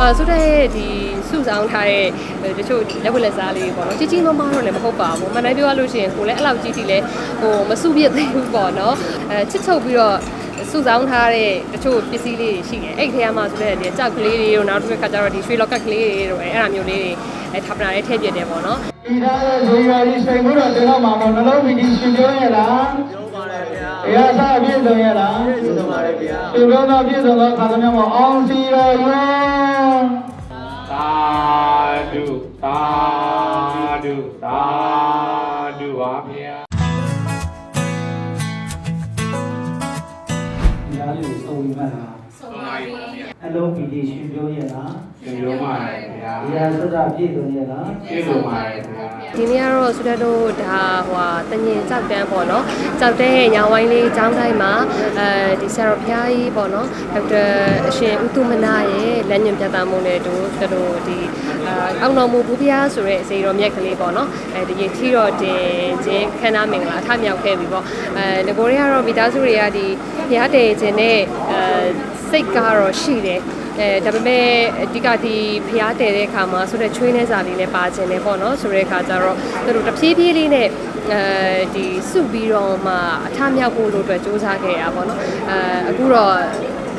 အာဆိုတော့ဒီစုဆောင်ထားတဲ့တချို့လက်ဝက်လက်စားလေးတွေပေါ့နော်ကြီးကြီးမားမားတော့လည်းမဟုတ်ပါဘူးမနိုင်ပြောရလို့ရှိရင်ကိုလည်းအဲ့လောက်ကြီးတီလည်းဟိုမစုပြစ်သေးဘူးပေါ့နော်အဲချစ်ချုပ်ပြီးတော့စုဆောင်ထားတဲ့တချို့ပစ္စည်းလေးတွေရှိတယ်အဲ့ဒီထဲမှာဆိုတော့ဒီကြောက်ကလေးတွေတို့နောက်တစ်ခါကျတော့ဒီရွှေလော့ကက်ကလေးတွေတို့အဲ့အဲ့ဒါမျိုးလေးတွေအဲထားပနာလေးထည့်ပြတယ်ပေါ့နော်ဒီသားရဲ့ဇေယျကြီးစိန်မှုတော်တင်တော့မှာပေါ့နှလုံးမီဒီရှင်ပြောရဲ့လားပြောပါ တယ်ဗျာဘုရားစားပြည့်စုံရဲ့လားကျေးဇူးပါတယ်ဗျာရှင်ပြောသောပြည့်စုံသောခါသမမှာအောင်စီတော်ယွန်းသာဓုသာဓုသာဓုပါဗျာဒီသားလေးကိုစုံမှတ်လားဆုံးပါပြီပါဗျာအလုံးမီဒီရှင်ပြောရဲ့လားရှင်ပြောပါတယ်ဗျာဘုရားစွတ်တာပြည့်စုံရဲ့လားကျေးဇူးပါတယ်ဗျာဒီနေ့ကတော့ဆုတက်တို့ဒါဟိုတငင်ကြောက်တန်းပေါ့နော်ကြောက်တန်းရဲ့ညာဝိုင်းလေးကျောင်းတိုင်းမှာအဲဒီဆရာတော်ဘုရားကြီးပေါ့နော်ဒေါက်တာအရှင်ဦးသူမနာရဲ့လက်ညွန်ပြသမှုနဲ့တို့တို့ဒီအာအောင်တော်မူဘူးဘုရားဆိုတဲ့အစီတော်မြက်ကလေးပေါ့နော်အဲဒီရင်ထီတော်တင်ခြင်းခန္ဓာမင်္ဂလာအထမြောက်ခဲ့ပြီပေါ့အဲငကိုရီကတော့မိသားစုတွေကဒီဘုရားတည်ခြင်းနဲ့အဲစိတ်ကတော့ရှိတယ် အဲဒါပေမဲ့အဓိကဒီဖျားတယ်တဲ့အခါမှာဆိုတော့ချွေးနေစာလေးလည်းပါခြင်းတယ်ပေါ့နော်ဆိုတဲ့အခါကျတော့သူတို့တဖြည်းဖြည်းလေးနဲ့အဲဒီစုပြီးတော့မှအထမြောက်ဖို့လို့အတွက်စူးစမ်းခဲ့ရပါတော့အဲအခုတော့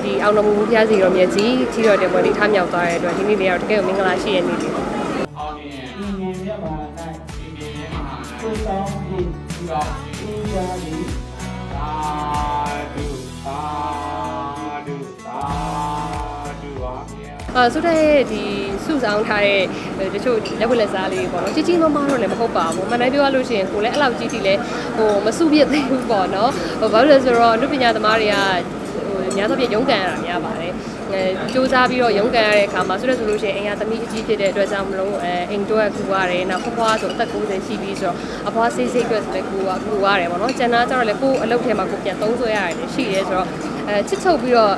ဒီအောင်တော်မူဘုရားစီတော်မြတ်ကြီးထီတော်တယ်ပေါ့ဒီထမြောက်သွားတဲ့အတွက်ဒီနေ့လေးကတော့တကယ်ကိုမင်္ဂလာရှိရဲ့နေ့လေးပေါ့အောင်မြင်ဒီငင်မြတ်မှာ၌ဒီနေ့ရဲ့မဟာနာကိုယ်ဆောင်ပြီးသူတော်ဒီရာဒီသာဓုသာ အာဆိုတော့ဒီစုဆောင်ထားတဲ့တချို့လက်ဝက်လက်စားလေးတွေပေါ့နော်ကြီးကြီးမားမားတော့လည်းမဟုတ်ပါဘူးမနိုင်ပြောရလို့ရှိရင်ကိုလည်းအဲ့လောက်ကြီးတီလည်းဟိုမစုပြစ်သေးဘူးပေါ့နော်ဟိုဘာလို့လဲဆိုတော့လူပညာသမားတွေကဟိုများသောဖြင့်ရုန်းကန်ရတာများပါတယ်အဲစူးစမ်းပြီးတော့ရုန်းကန်ရတဲ့အခါမှာဆိုတော့ဆိုလို့ရှိရင်အင်္ဂါသမီးအကြီးဖြစ်တဲ့အတွက်ကြောင့်မလို့အဲအိမ်တော့ကူရတယ်နောက်ဖွားဖွားဆိုအသက်60ရှိပြီးဆိုတော့အဖွားဆေးဆေးအတွက်ဆိုလည်းကူကကူရတယ်ပေါ့နော်ကျန်တာကျတော့လည်းကိုယ်အလုပ်ထဲမှာကိုပြန်သုံးဆွဲရတယ်ရှိရဲဆိုတော့အဲချစ်ချုပ်ပြီးတော့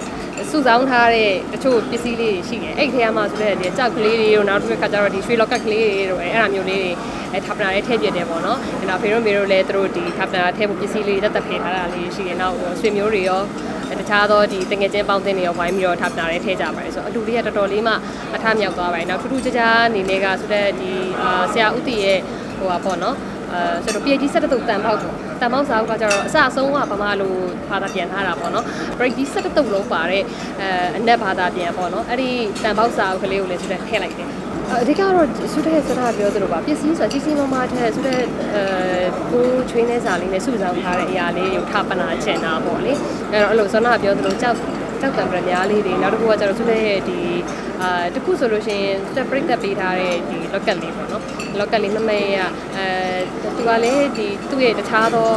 စုဆောင်ထားတဲ့တချို့ပစ္စည်းလေးတွေရှိတယ်အဲ့ဒီထဲမှာဆိုတော့ဒီကြောက်ကလေးတွေတို့နောက်တစ်ခါကျတော့ဒီရွှေလော့ကက်ကလေးတွေတို့အဲ့အဲ့ဒါမျိုးလေးတွေအဲထားပနာလေးထည့်ပြတယ်ပေါ့နော်အဲ့တော့ဖေတို့မေတို့လည်းသူတို့ဒီထားပနာထည့်ဖို့ပစ္စည်းလေးတက်တက်ဖေးထားတာလေးရှိတယ်နောက်ဆွေမျိုးတွေရောတခြားသောဒီတငယ်ချင်းပေါင်းတင်တွေရောဝိုင်းပြီးတော့ထားပနာလေးထည့်ကြပါတယ်ဆိုတော့အလူလေးကတော်တော်လေးမှအထမြောက်သွားပါတယ်နောက်ထူးထူးခြားခြားအနေနဲ့ကဆိုတော့ဒီအာဆရာဦးတီရဲ့ဟိုပါပေါ့နော်အဲဆိုတော့ PhD ဆက်တုပ်တန်ပေါက်ပေါ့ တန်ပေါက်စာအုပ်ကကျတော့အစအဆုံးကဗမာလိုဘာသာပြန်ထားတာပေါ့နော် PhD ဆက်တုပ်လုံးပါတဲ့အဲအနက်ဘာသာပြန်ပေါ့နော်အဲ့ဒီတန်ပေါက်စာအုပ်ကလေးကိုလည်းဆိုတော့ထည့်လိုက်တယ်အဓိကတော့ဆုတဲ့စကားပြောသလိုပါပစ္စည်းဆိုတာကြီးကြီးမားမားထက်ဆုတဲ့အဲကိုချွေးနေစာလေးနဲ့စုဆောင်ထားတဲ့အရာလေးကိုထပ်ပနာချင်တာပေါ့လေအဲ့တော့အဲ့လိုဇောနာပြောသလိုကြောက် ကြောက်တံပရများလေးတွေနောက်တစ်ခုကကျတော့ဆုတဲ့ဒီအာတခုဆိုလို့ရှိရင် separate တက်ပေးထားတဲ့ဒီ locket လေးပေါ့နော် locket လေးမမေးရအဲသူကလည်းဒီသူ့ရဲ့တခြားသော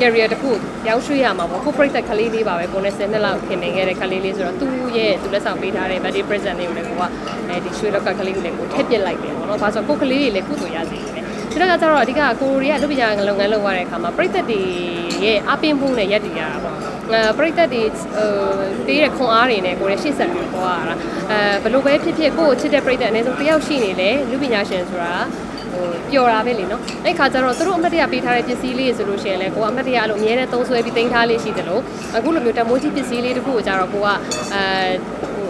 career တစ်ခုပြောင်းရွှေ့ရမှာပေါ့ corporate တက်ကလေးလေးပါပဲကိုယ်နဲ့10နှစ်လောက်ခင်နေခဲ့တဲ့ကလေးလေးဆိုတော့သူ့ရဲ့သူလက်ဆောင်ပေးထားတဲ့ birthday present လေးကိုလည်းကိုကအဲဒီရွှေ locket ကလေးကိုလည်းကိုထည့်ပစ်လိုက်တယ်ပေါ့နော်။ဘာလို့ဆိုကိုကလေးတွေလည်းကုသိုလ်ရစေတယ်။ဆိုတော့ကကြတော့အဓိကကိုရီးယားလူပညာလုပ်ငန်းလုပ်ရတဲ့အခါမှာပြည်သက်တွေ ရဲ့အပင်မှုနဲ့ရက်တည်ရတာပေါ့။အဲပြည်သက်တွေဟိုပေးတဲ့ခွန်အားတွေနဲ့ကိုယ်လည်းရှေ့ဆက်ပြီးပေါ်ရတာ။အဲဘလို့ပဲဖြစ်ဖြစ်ကိုယ့်ကိုချစ်တဲ့ပြည်သက်အနည်းဆုံးတစ်ယောက်ရှိနေလေလူပညာရှင်ဆိုတာဟိုပျော်တာပဲလေနော်အဲ့ခါကျတော့သူတို့အမတ်တရပေးထားတဲ့ပစ္စည်းလေးဆိုလို့ရှိရင်လည်းကိုကအမတ်တရအဲ့လိုအများနဲ့သုံးဆွဲပြီးတင်ထားလေးရှိတယ်လို့အခုလိုမျိုးတမိုးကြီးပစ္စည်းလေးတခုကိုကြတော့ကိုကအဲ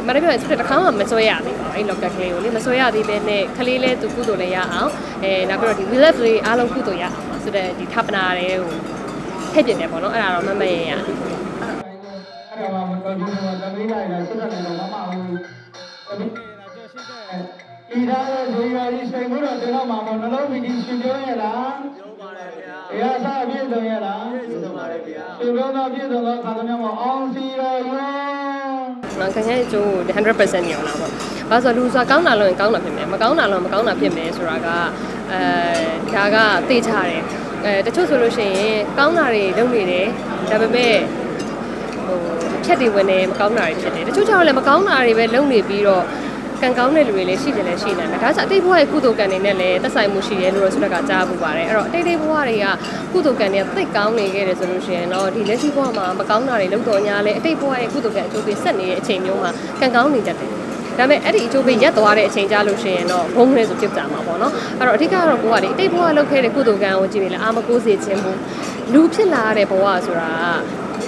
မရပြောရင်တစ်ခါမှမစွဲရသေးပါဘူးအဲ့ locker ကလေးကိုလေမစွဲရသေးပဲနဲ့ခလေးလေးသူကုသိုလ်လည်းရအောင်အဲနောက်ပြီးတော့ဒီ relief လေးအားလုံးကုသိုလ်ရအောင်ဆိုတော့ဒီထပ်ပနာလေးကို ထည့်ပြင်တယ်ပေါ့နော်အဲ့ဒါတော့မမရရအဲ့ဒါမှမတော်ဘူးတော့တမီးလိုက်လာစွတ်တယ်တော့မမဘူးတမီးဒီသားရဲ့ဇေယျကြီးစိန်မှုတော်တင်တော့မှာပေါ့နှလုံးမီဒီရှင်ပြောရဲ့လားပြောပါတယ်ဗျာဘုရားစားပြည့်စုံရဲ့လားကျေးဇူးပါတယ်ဗျာရှင်ပြောသောပြည့်စုံသောခါသမမှာအောင်စီတော်ယွန်းနော်ခင်ဗျားကျိုး100%ညောင်းလာပေါ့။ဘာလို့ဆိုလူဆိုတာကောင်းတာလို့ရင်ကောင်းတာဖြစ်မယ်မကောင်းတာလို့မကောင်းတာဖြစ်မယ်ဆိုတာကအဲဒါကသိချတယ်။ အဲတချို့ဆိုလို့ရှိရင်ကောင်းတာတွေလုပ်နေတယ်ဒါပေမဲ့ဟိုဖြတ်တွေဝင်နေမကောင်းတာတွေဖြစ်တယ်။တချို့ကျတော့လည်းမကောင်းတာတွေပဲလုပ်နေပြီးတော့ကံကောင်းတဲ့လူတွေလည်းရှိတယ်လည်းရှိနေတယ်။ဒါဆိုအတိတ်ဘဝရဲ့ကုသိုလ်ကံတွေနဲ့လည်းသက်ဆိုင်မှုရှိတယ်လို့ဆိုတော့ကကြားပူပါတယ်။အဲ့တော့အတိတ်တိတ်ဘဝတွေကကုသိုလ်ကံတွေကသိကောင်းနေခဲ့တယ်ဆိုလို့ရှိရင်တော့ဒီလက်ရှိဘဝမှာမကောင်းတာတွေလုပ်တော်ညာလဲအတိတ်ဘဝရဲ့ကုသိုလ်ကံအကျိုးပေးဆက်နေတဲ့အချိန်မျိုးမှာကံကောင်းနေတတ်တယ်။ ဒါပေမဲ့အဲ့ဒီအကျိုးပေးရက်သွားတဲ့အချိန်ကြာလို့ရှိရင်တော့ဘုံလဲဆိုပြစ်ကြမှာပေါ့နော်။အဲ့တော့အဓိကတော့ကိုကလေအတိတ်ဘဝလုပ်ခဲ့တဲ့ကုသိုလ်ကံကိုကြည့်နေလဲအာမကိုးစေခြင်းဘူးလူဖြစ်လာတဲ့ဘဝဆိုတာ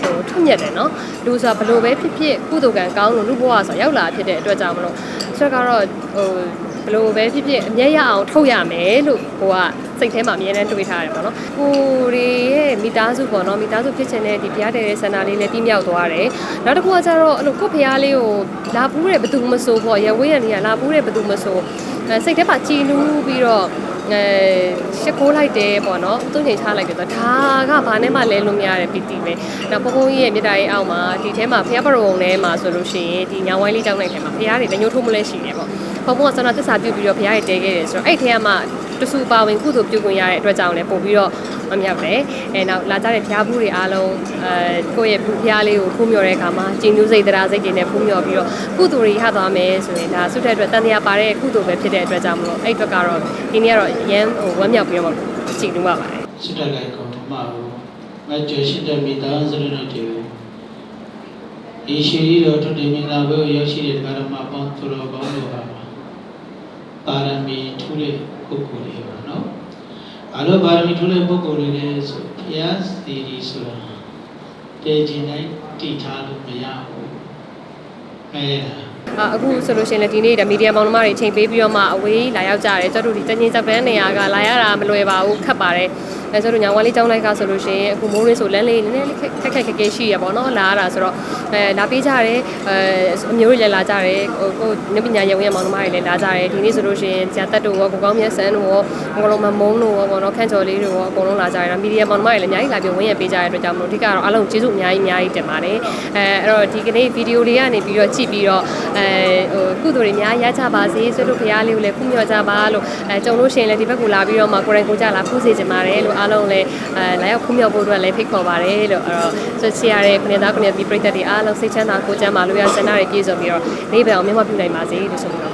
ဟိုထွတ်မြတ်တယ်နော်လူဆိုတာဘလို့ပဲဖြစ်ဖြစ်ကုသိုလ်ကံကောင်းလို့လူဘဝဆိုရောက်လာဖြစ်တဲ့အတွက်ကြောင့်မလို့ဆိုတော့ကတော့ဟိုဘလို့ပဲဖြစ်ဖြစ်အမြဲရအောင်ထုတ်ရမယ်လို့ကိုက စိတ်ထဲမှာအမြဲတမ်းတွေးထားတယ်ပေါ့နော်ကိုရီရဲ့မိသားစုပေါ့နော်မိသားစုဖြစ်ချင်တဲ့ဒီဘုရားတည်တဲ့ဆန္ဒလေးလည်းပြည့်မြောက်သွားတယ်နောက်တစ်ခုကကျတော့အဲ့လိုကိုယ့်ဘုရားလေးကိုလာပူးတဲ့ဘသူမဆိုပေါ့ရဝေးရနေရလာပူးတဲ့ဘသူမဆိုအဲစိတ်ထဲမှာကြည်နူးပြီးတော့အဲရှစ်ခိုးလိုက်တယ်ပေါ့နော်သူ့ချိန်ချလိုက်တယ်ဆိုတော့ဒါကဘာနဲ့မှလဲလို့မရတဲ့ပီတီပဲနောက်ဘုံဘုံကြီးရဲ့မြေတားရဲ့အောက်မှာဒီထဲမှာဖျားပရုံထဲမှာဆိုလို့ရှိရင်ဒီညောင်ဝိုင်းလေးကြောင်းလိုက်ထဲမှာဖျားတွေလက်ညှိုးထိုးမလဲရှိတယ်ပေါ့ဘုံဘုံကစနာသစ္စာပြုပြီးတော့ဖျားတွေတဲခဲ့တယ်ဆိုတော့အဲ့ထဲကမှ တဆူပါဝင်ကုသိုလ်ပြုခွင့်ရတဲ့အတွက်ကြောင့်လည်းပို့ပြီးတော့မမြောက်တယ်အဲနောက်လာကြတဲ့ဖျားဘူးတွေအားလုံးအဲကိုယ့်ရဲ့ဘူးဖျားလေးကိုဖူးမြော်တဲ့အခါမှာကျင်းကျူးစိတ်တရားစိတ်တွေနဲ့ဖူးမြော်ပြီးတော့ကုသိုလ်တွေရသွားမယ်ဆိုရင်ဒါဆုတဲ့အတွက်တန်တရားပါတဲ့ကုသိုလ်ပဲဖြစ်တဲ့အတွက်ကြောင့်မလို့အဲ့အတွက်ကတော့ဒီနေ့ကတော့ရမ်းဟိုဝမ်းမြောက်ပြီးတော့ကြည်နူးပါပါတယ်စစ်တပ်လိုက်ကောင်မမဘူးမကျော်ရှိတဲ့မိသားစုတွေတို့ဒီရှိရီတော်ထွတ်တင်မင်္ဂလာဘုရားရောက်ရှိတဲ့ဓမ္မပေါင်းသူတော်ကောင်းတို့ဟာပါရမီထူးတဲ့ ပုဂ္ဂိုလ်တွေပါနော်။အလိုပါရမီထူးတဲ့ပုဂ္ဂိုလ်တွေလည်းဆိုဘုရားစီရီဆိုတာတည်ခြင်းတိုင်းတည်ထားလို့မရဘူး။အဲဒါအာအခုဆိုလို့ရှိရင်လည်းဒီနေ့ဒါမီဒီယာမောင်နှမတွေချိန်ပေးပြီးတော့မှအဝေးလာရောက်ကြတယ်ကျတို့ဒီတငင်းစပန်းနေရာကလာရတာမလွယ်ပါဘူးခက်ပါတယ် အဲဆိုတော့ညာဝါလေးကျောင်းလိုက်ကဆိုလို့ရှိရင်အခုမိုးရင်းဆိုလမ်းလေးနည်းနည်းလေးခက်ခက်ခက်ခဲရှိရပါတော့လာရတာဆိုတော့အဲလာပေးကြတယ်အဲအမျိုးတွေလည်းလာကြတယ်ဟိုကိုနပညာရုံရဲ့မောင်နှမတွေလည်းလာကြတယ်ဒီနေ့ဆိုလို့ရှိရင်ဇာတက်တို့ရောကိုကောင်းမြတ်ဆန်းတို့ရောအကုန်လုံးမမုန်းတို့ရောပေါ့နော်ခန့်ချော်လေးတို့ရောအကုန်လုံးလာကြတယ်မီဒီယာမောင်နှမတွေလည်းအများကြီးလာပြီးဝင်းရပေးကြတဲ့အတွက်ကြောင့်မလို့အဓိကတော့အားလုံးကျေးဇူးအများကြီးအများကြီးတင်ပါတယ်အဲအဲ့တော့ဒီကနေ့ဗီဒီယိုလေးကနေပြီးတော့ကြည့်ပြီးတော့အဲဟိုကုသိုလ်တွေအများရကြပါစေဆွေတို့ဖရားလေးကိုလည်းဖူးမြော်ကြပါလို့အဲကြုံလို့ရှိရင်လည်းဒီဘက်ကိုလာပြီးတော့မှကိုရင်ကိုကြလာဖူးစေချင်ပါတယ်လို့အားလုံးလည်းအဲလာရောက်ဖူးမြော်ဖို့အတွက်လည်းဖိတ်ခေါ်ပါတယ်လို့အဲ့တော့ဆွချရတဲ့ခုနှစ်သားခုနှစ်ဒီပြိတ္တတွေအားလုံးစိတ်ချမ်းသာကိုယ်ချမ်းသာလို့ရဆန္ဒတွေပြည့်စုံပြီးတော့နေ့ပံအောင်မြတ်မပြုနိုင်ပါစေလို့ဆိုပြီးတော့